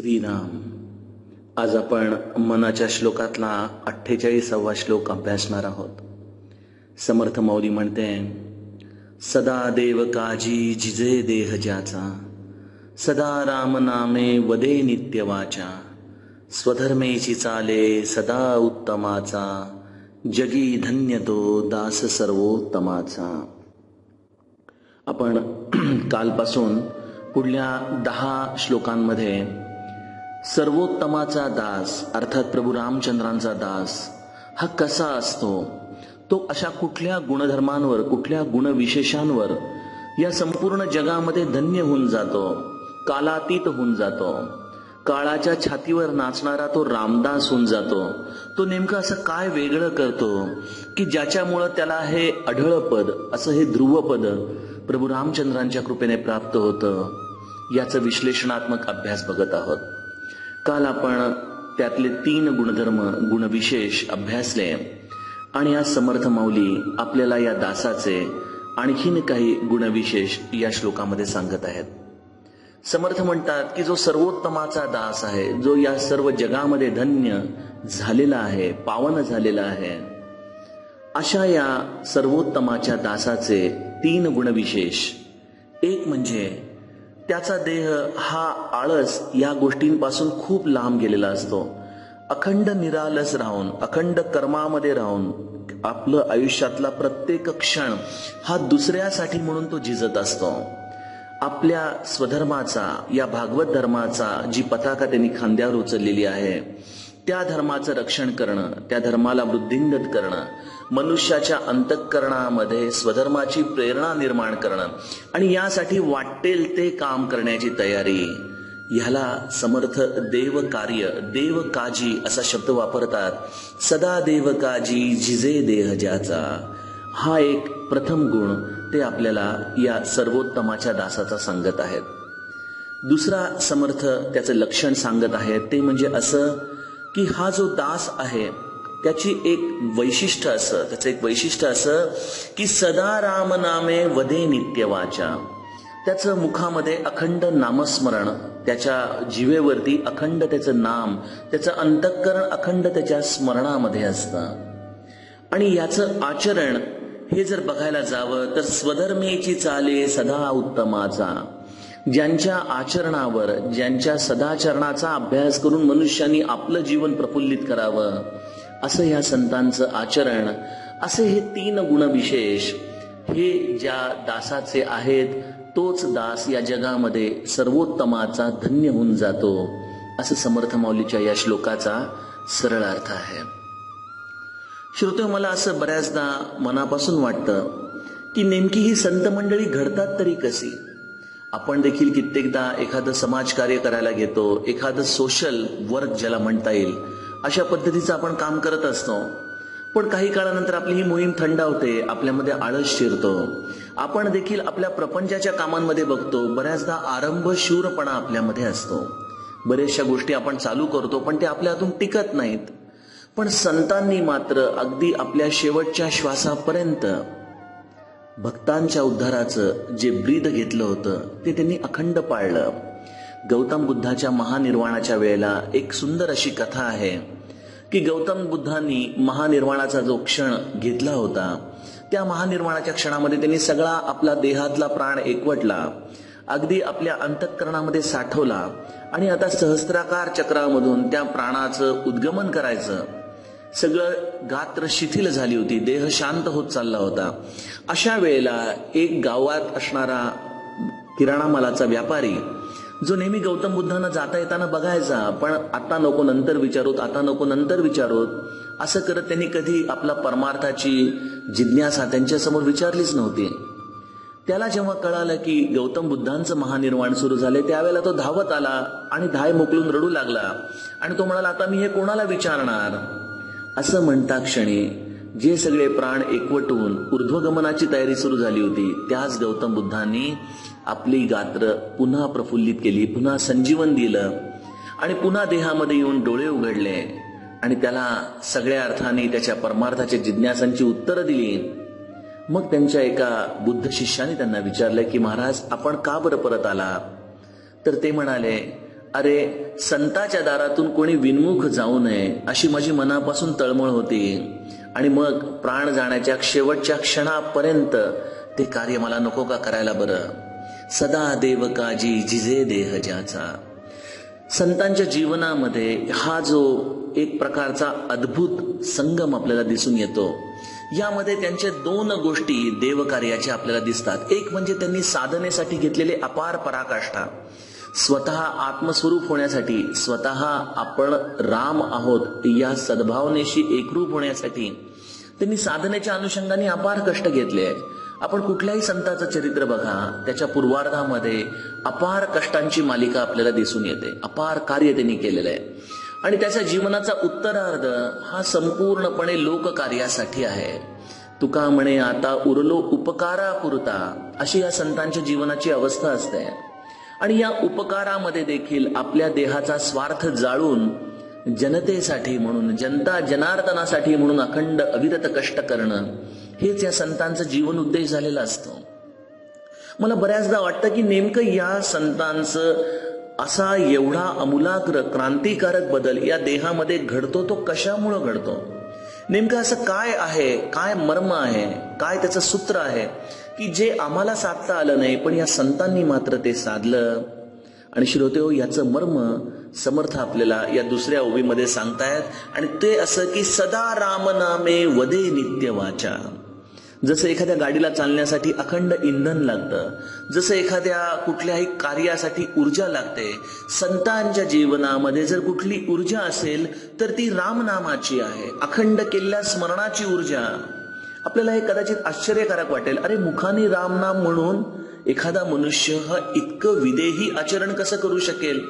श्रीराम. आज आपण मनाच्या श्लोकातला अठ्ठेचाळीसावा श्लोक अभ्यासणार आहोत. समर्थ मौली म्हणते सदा देव काजी जिजे देह ज्याचा सदा राम नामे वदे नित्य वाचा स्वधर्मेची चाले सदा उत्तमाचा जगी धन्य तो दास सर्वोत्तमाचा. आपण कालपासून पुढल्या दहा श्लोकांमध्ये सर्वोत्तमाचा दास अर्थात प्रभू रामचंद्रांचा दास हा कसा असतो? तो अशा कुठल्या गुणधर्मांवर कुठल्या गुणविशेषांवर या संपूर्ण जगामध्ये धन्य होऊन जातो कालातीत होऊन जातो? काळाच्या छातीवर नाचणारा तो रामदास होऊन जातो. तो नेमकं असं काय वेगळं करतो की ज्याच्यामुळं त्याला हे अढळ पद असं हे ध्रुवपद प्रभू रामचंद्रांच्या कृपेने प्राप्त होतं? याचं विश्लेषणात्मक अभ्यास बघत आहोत. काल आपण त्यातले तीन गुणधर्म गुणविशेष अभ्यासले. आणि या समर्थ माऊली आपल्याला या दासाचे आणखीन काही गुणविशेष या श्लोकामध्ये सांगत आहेत. समर्थ म्हणतात की जो सर्वोत्तमाचा दास आहे जो या सर्व जगामध्ये धन्य झालेला आहे पावन झालेला आहे अशा या सर्वोत्तमाच्या दासाचे तीन गुणविशेष. एक म्हणजे त्याचा देह हा आळस या गोष्टींपासून खूप लांब गेलेला असतो. अखंड निरालस राहून अखंड कर्मामध्ये राहून आपलं आयुष्यातला प्रत्येक क्षण हा दुसऱ्यासाठी म्हणून तो झिजत असतो. आपल्या स्वधर्माचा या भागवत धर्माचा जी पताका त्यांनी खांद्यावर उचललेली आहे त्या धर्माचं रक्षण करणं त्या धर्माला वृद्धिंगत करणं मनुष्याच्या अंतःकरणामध्ये स्वधर्माची प्रेरणा निर्माण करणं आणि यासाठी वाटेल ते काम करण्याची तयारी ह्याला समर्थ देव कार्य देव काजी असा शब्द वापरतात. सदा देव काजी जिजे देह ज्याचा. हा एक प्रथम गुण ते आपल्याला या सर्वोत्तमाच्या दासाचा सांगत आहेत. दुसरा समर्थ त्याचं लक्षण सांगत आहे ते म्हणजे असं की हा जो दास आहे त्याची एक वैशिष्ट्य असं त्याचं एक वैशिष्ट्य असं की सदा राम नामे वदे नित्य वाचा त्याचं मुखामध्ये अखंड नामस्मरण त्याच्या जीवेवरती अखंड त्याचं नाम त्याचं अंतःकरण अखंड त्याच्या स्मरणामध्ये असतं. आणि याचं आचरण हे जर बघायला जावं तर स्वधर्मेची चाले सदा उत्तमाचा. ज्यांच्या आचरणावर ज्यांच्या सदाचरणाचा अभ्यास करून मनुष्यानी आपलं जीवन प्रफुल्लित करावं असं ह्या संतांचं आचरण असे हे तीन गुणविशेष हे ज्या दासाचे आहेत तोच दास या जगामध्ये सर्वोत्तमाचा धन्य होऊन जातो असं समर्थ माऊलीच्या या श्लोकाचा सरळ अर्थ आहे. श्रोते मला असं बऱ्याचदा मनापासून वाटतं की नेमकी ही संत मंडळी घडतात तरी कशी? आपण देखील कित्येकदा एखादं समाजकार्य करायला घेतो एखादं सोशल वर्क ज्याला म्हणता येईल अशा पद्धतीचं आपण काम करत असतो. पण काही काळानंतर आपली ही मोहीम होते आपल्यामध्ये आळस शिरतो. आपण देखील आपल्या प्रपंचाच्या कामांमध्ये बघतो बऱ्याचदा आरंभ शूरपणा आपल्यामध्ये असतो. बऱ्याचशा गोष्टी आपण चालू करतो पण ते आपल्या हातून टिकत नाहीत. पण संतांनी मात्र अगदी आपल्या शेवटच्या श्वासापर्यंत भक्तांच्या उद्धाराचं जे ब्रीद घेतलं होतं ते त्यांनी अखंड पाळलं. गौतम बुद्धाच्या महानिर्वाणाच्या वेळेला एक सुंदर अशी कथा आहे की गौतम बुद्धांनी महानिर्वाणाचा जो क्षण घेतला होता त्या महानिर्वाणाच्या क्षणामध्ये त्यांनी सगळा आपला देहातला प्राण एकवटला अगदी आपल्या अंतःकरणामध्ये साठवला आणि आता सहस्त्राकार चक्रामधून त्या प्राणाचं उद्गमन करायचं. सगळं गात्र शिथिल झाली होती देह शांत होत चालला होता. अशा वेळेला एक गावात असणारा किराणा मालाचा व्यापारी जो नेहमी गौतम बुद्धांना जाता येताना बघायचा पण आता नको नंतर विचारूत आता नको नंतर विचारूत असं करत त्यांनी कधी आपला परमार्थाची जिज्ञासा त्यांच्यासमोर विचारलीच नव्हती. त्याला जेव्हा कळालं की गौतम बुद्धांचं महानिर्वाण सुरू झाले त्यावेळेला तो धावत आला आणि धाय मोकळून रडू लागला आणि तो म्हणाला आता मी हे कोणाला विचारणार? असं म्हणता क्षणी जे सगळे प्राण एकवटून ऊर्ध्वगमनाची तयारी सुरू झाली होती त्याच गौतम बुद्धांनी आपली गात्र पुन्हा प्रफुल्लित केली पुन्हा संजीवन दिलं आणि पुन्हा देहामध्ये येऊन डोळे उघडले आणि त्याला सगळ्या अर्थाने त्याच्या परमार्थाच्या जिज्ञासांची उत्तरं दिली. मग त्यांच्या एका बुद्ध शिष्याने त्यांना विचारलं की महाराज आपण का बरं परत आला तर ते म्हणाले अरे संताच्या दारातून कोणी विनमुख जाऊ नये अशी माझी मनापासून तळमळ होती. आणि मग प्राण जाण्याच्या शेवटच्या क्षणापर्यंत ते कार्य मला नको का करायला बरं? सदा देव काजी जिजे देह ज्याचा. संतांच्या जीवनामध्ये हा जो एक प्रकारचा अद्भुत संगम आपल्याला दिसून येतो यामध्ये त्यांच्या दोन गोष्टी देवकार्याच्या आपल्याला दिसतात. एक म्हणजे त्यांनी साधनेसाठी घेतलेले अपार पराकाष्ठा. स्वतः आत्मस्वरूप होण्यासाठी स्वतः आपण राम आहोत या सद्भावनेशी एकरूप होण्यासाठी त्यांनी साधनेच्या अनुषंगाने अपार कष्ट घेतले आहेत. आपण कुठल्याही संताचं चरित्र बघा त्याच्या पूर्वार्धामध्ये अपार कष्टांची मालिका आपल्याला दिसून येते. अपार कार्य त्यांनी केलेलं आहे. आणि त्याच्या जीवनाचा उत्तरार्ध हा संपूर्णपणे लोककार्यासाठी आहे. तुका म्हणे आता उरलो उपकारा पुरता अशी या संतांच्या जीवनाची अवस्था असते. आणि या उपकारामध्ये देखील आपल्या देहाचा स्वार्थ जाळून जनतेसाठी म्हणून जनता जनार्दनासाठी म्हणून अखंड अविरत कष्ट करणं हेच या संतांचं जीवन उद्देश झालेला असतो. मला बऱ्याचदा वाटतं की नेमकं या संतांचं असा एवढा अमूलाग्र क्रांतिकारक बदल या देहामध्ये घडतो तो कशामुळं घडतो? नेमकं असं काय आहे? काय मर्म आहे? काय त्याचं सूत्र आहे? की जे आम्हाला साधता आलं नाही पण या संतांनी मात्र ते साधलं. आणि श्रोते हो याचं मर्म समर्थ आपल्याला या दुसऱ्या ओवीमध्ये सांगतायत. आणि ते असं की सदा राम नामे वदे नित्य वाचा जसं एखाद्या गाडीला चालण्यासाठी अखंड इंधन लागतं जसं एखाद्या कुठल्याही कार्यासाठी ऊर्जा लागते संतांच्या जीवनामध्ये जर कुठली ऊर्जा असेल तर ती रामनामाची आहे. अखंड केलेल्या स्मरणाची ऊर्जा. आपल्याला हे कदाचित आश्चर्यकारक वाटेल. अरे मुखाने रामनाम म्हणून एखादा मनुष्य हा इतकं विदेही आचरण कसं करू शकेल?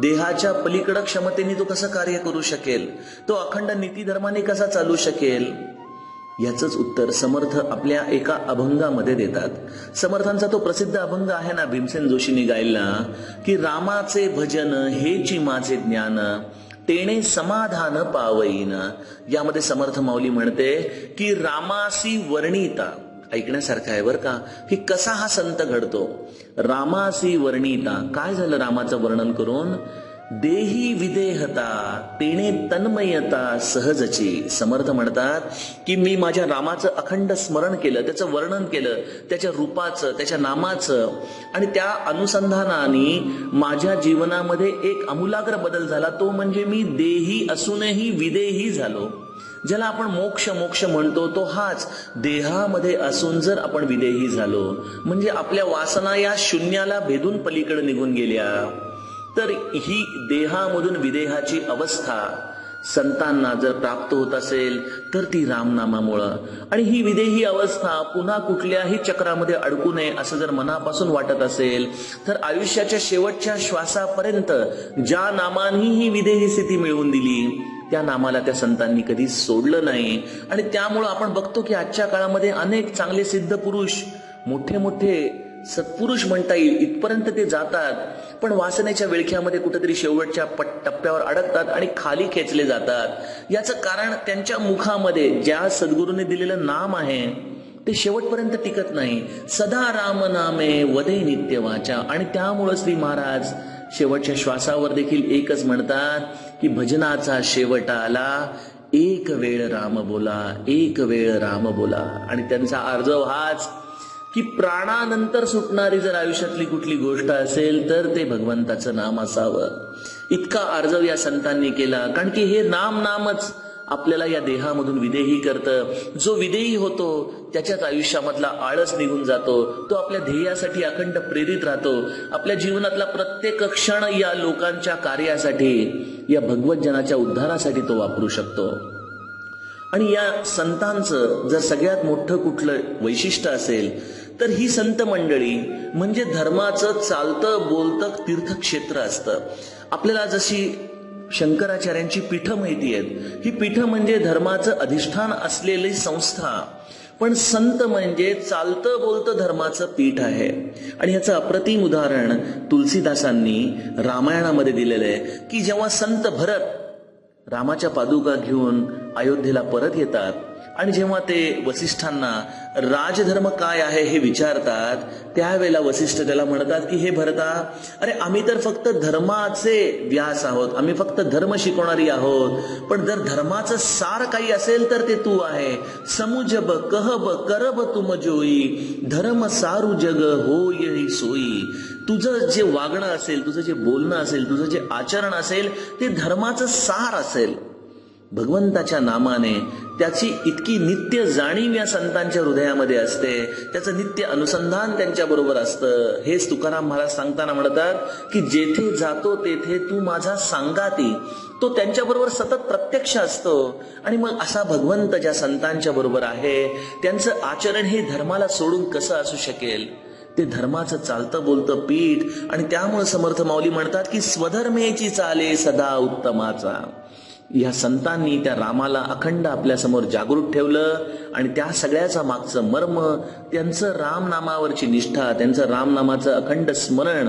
देहाच्या पलीकडं क्षमतेने तो कसं कार्य करू शकेल? तो अखंड नीतीधर्माने कसा चालू शकेल? याचंच उत्तर समर्थ आपल्या एका अभंगामध्ये देतात. समर्थांचा तो प्रसिद्ध अभंग आहे ना भीमसेन जोशींनी गायला की रामाचे भजन हेची माझे ज्ञान तेणे समाधान पावईन. यामध्ये समर्थ माऊली म्हणते की रामासी वर्णिता. ऐकण्यासारखं आहे बरं का? की कसा हा संत घडतो? रामासी वर्णिता. काय झालं रामाचं वर्णन करून? देही विदेहता तेने तन्मयता सहजची. समर्थ म्हणतात की मी माझ्या रामाचं अखंड स्मरण केलं त्याचं वर्णन केलं त्याच्या रूपाचं त्याच्या नामाचं. आणि त्या अनुसंधानाने माझ्या जीवनामध्ये एक अमूलाग्र बदल झाला. तो म्हणजे मी देही असूनही विदेही झालो. ज्याला आपण मोक्ष मोक्ष म्हणतो तो हाच. देहामध्ये असून जर आपण विदेही झालो म्हणजे आपल्या वासना या शून्याला भेदून पलीकडे निघून गेल्या. तर ही देहामधून विदेहाची अवस्था संतांना जर प्राप्त होत असेल तर ती रामनामामुळं. आणि ही विदेही अवस्था पुन्हा कुठल्याही चक्रामध्ये अडकू नये असं जर मनापासून वाटत असेल तर आयुष्याच्या शेवटच्या श्वासापर्यंत ज्या नामांनी ही विदेही स्थिती मिळवून दिली त्या नामाला त्या संतांनी कधी सोडलं नाही. आणि त्यामुळं आपण बघतो की आजच्या काळामध्ये अनेक चांगले सिद्ध पुरुष मोठे मोठे सत्पुरुष म्हणता येईल इथपर्यंत ते जातात. पण वासनेच्या विळख्यामध्ये कुठेतरी शेवटच्या टप्प्यावर अडकतात आणि खाली खेचले जातात. याचं कारण त्यांच्या मुखामध्ये ज्या सद्गुरूने दिलेलं नाम आहे ते शेवटपर्यंत टिकत नाही. सदा राम नामे वधे नित्य वाचा आणि त्यामुळं श्री महाराज शेवटच्या श्वासावर देखील एकच म्हणतात की भजनाचा शेवट आला एक वेळ राम बोला एक वेळ राम बोला. आणि त्यांचा अर्जव हाच की प्राणानंतर सुटणारी जर आयुष्यातली कुठली गोष्ट असेल तर ते भगवंताचं नाम असावं. इतका अर्जव या संतांनी केला. कारण की हे नाम नामच आपल्याला या देहामधून विदेही करतं. जो विदेही होतो त्याच्याच आयुष्यामधला आळस निघून जातो. तो आपल्या ध्येयासाठी अखंड प्रेरित राहतो. आपल्या जीवनातला प्रत्येक क्षण या लोकांच्या कार्यासाठी या भगवतजनाच्या उद्धारासाठी तो वापरू शकतो. आणि या संतांचं जर सगळ्यात मोठं कुठलं वैशिष्ट्य असेल तर ही संत मंडळी म्हणजे धर्माचं चालतं बोलतं तीर्थक्षेत्र असतं. आपल्याला जशी शंकराचार्यांची पीठं माहिती आहेत. ही पीठं म्हणजे धर्माचं अधिष्ठान असलेली संस्था. पण संत म्हणजे चालतं बोलतं धर्माचं पीठ आहे. आणि याचं अप्रतिम उदाहरण तुलसीदासांनी रामायणामध्ये दिलेलं आहे की जेव्हा संत भरत रामाच्या पादुका घेऊन अयोध्येला परत येतात आणि जेव्हा ते वसिष्ठांना राजधर्म काय आहे हे विचारतात त्यावेळेला वसिष्ठ त्याला म्हणतात की हे भरता अरे आम्ही तर फक्त धर्माचे व्यास आहोत आम्ही फक्त धर्म शिकवणारी आहोत पण जर धर्माचं सार काही असेल तर ते तू आहे. समुजब कहब करब तुम जोई धर्म सारू जग होय सोयी तुझं जे वागणं असेल तुझं जे बोलणं असेल तुझं जे आचरण असेल ते धर्माचं सार असेल. भगवंताच्या नामाने त्याची इतकी नित्य जाणीव या संतांच्या हृदयामध्ये असते. त्याचं नित्य अनुसंधान त्यांच्या बरोबर असतं. हेच तुकाराम महाराज सांगताना म्हणतात की जेथे जातो तेथे तू माझा सांगाती. तो त्यांच्याबरोबर सतत प्रत्यक्ष असतो. आणि मग असा भगवंत ज्या संतांच्या बरोबर आहे त्यांचं आचरण हे धर्माला सोडून कसं असू शकेल? ते धर्माचं चालतं बोलतं पीठ. आणि त्यामुळे समर्थ माऊली म्हणतात की स्वधर्मेची चाले सदा उत्तमाचा. या संतांनी त्या रामाला अखंड आपल्यासमोर जागृत ठेवलं आणि त्या सगळ्याचा मागचं मर्म त्यांचं रामनामावरची निष्ठा त्यांचं रामनामाचं अखंड स्मरण.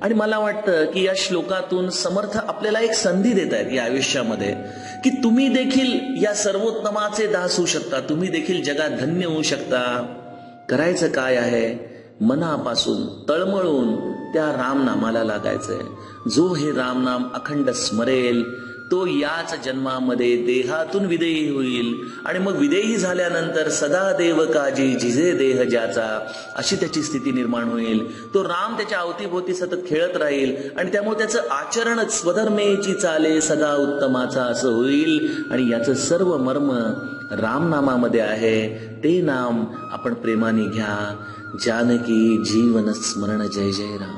आणि मला वाटतं की या श्लोकातून समर्थ आपल्याला एक संधी देत आहेत या आयुष्यामध्ये की तुम्ही देखील या सर्वोत्तमाचे दास होऊ शकता तुम्ही देखील जगात धन्य होऊ शकता. करायचं काय आहे? मनापासून तळमळून त्या रामनामाला लागायचंय. जो हे रामनाम अखंड स्मरेल तो याच जन्मामध्ये देहातून विदेही होईल. आणि मग विदेही झाल्यानंतर सदा देव काजी झिजे देह ज्याचा अशी त्याची स्थिती निर्माण होईल. तो राम त्याच्या अवतीभोवती सतत खेळत राहील आणि त्यामुळे त्याचं आचरणच स्वधर्मेची चाले सदा उत्तमाचा असं होईल. आणि याचं सर्व मर्म रामनामामध्ये आहे. ते नाम आपण प्रेमाने घ्या. जानकी जीवन स्मरण जय जय राम.